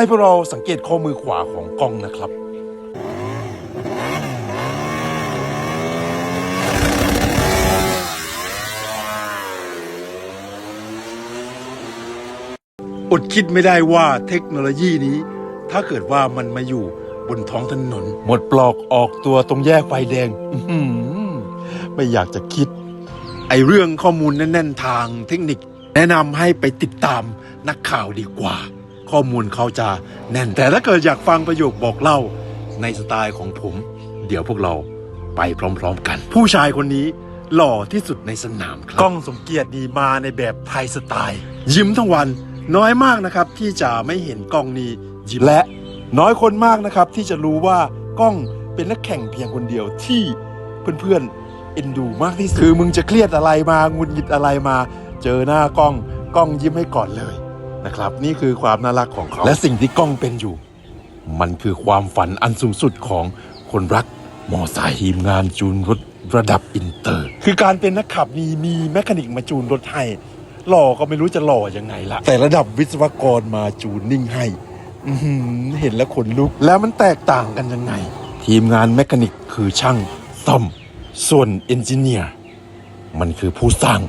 ให้พวกเราสังเกตข้อมือขวาของกล้องนะครับ อดคิดไม่ได้ว่าเทคโนโลยีนี้ ถ้าเกิดว่ามันมาอยู่บนท้องถนน หมดปลอกออกตัวตรงแยกไฟแดง อื้อหือไม่อยากจะคิด ไอเรื่องข้อมูลแน่น ๆ ทางเทคนิค แนะนำให้ไปติดตามนักข่าวดีกว่า ข้อมูลเขาจะแน่น แต่ถ้าเกิดอยากฟังประโยคบอกเล่าในสไตล์ของผม เดี๋ยวพวกเราไปพร้อม ๆ กัน ผู้ชายคนนี้หล่อที่สุดในสนามครับกล้องสมเกียรติดีมาในแบบไทยสไตล์ ยิ้มทั้งวันน้อยมากนะครับที่จะไม่เห็นกล้องนี้ยิ้มและน้อยคนมากนะครับที่จะรู้ว่ากล้องเป็นนักแข่งเพียงคนเดียวที่เพื่อนๆเอ็นดูมากที่สุดคือมึงจะเครียดอะไรมาหงุดหงิดอะไรมา เจอหน้ากล้องกล้องยิ้มให้ก่อนเลย นะครับ นี่คือความน่ารักของเขา และสิ่งที่กล้องเป็นอยู่ มันคือความฝันอันสูงสุดของคนรักมอไซค์ทีมงานจูนรถระดับอินเตอร์ คือการเป็นนักขับมีมีแมคานิกมาจูนรถให้หล่อก็ไม่รู้จะหล่อยังไงละแต่ระดับวิศวกรมาจูนนิ่งให้อื้อหือเห็นแล้วขนลุกแล้วมันแตกต่างกันยังไง ทีมงานแมคานิกคือช่างซ่อม ส่วนเอนจิเนียร์มันคือผู้สร้าง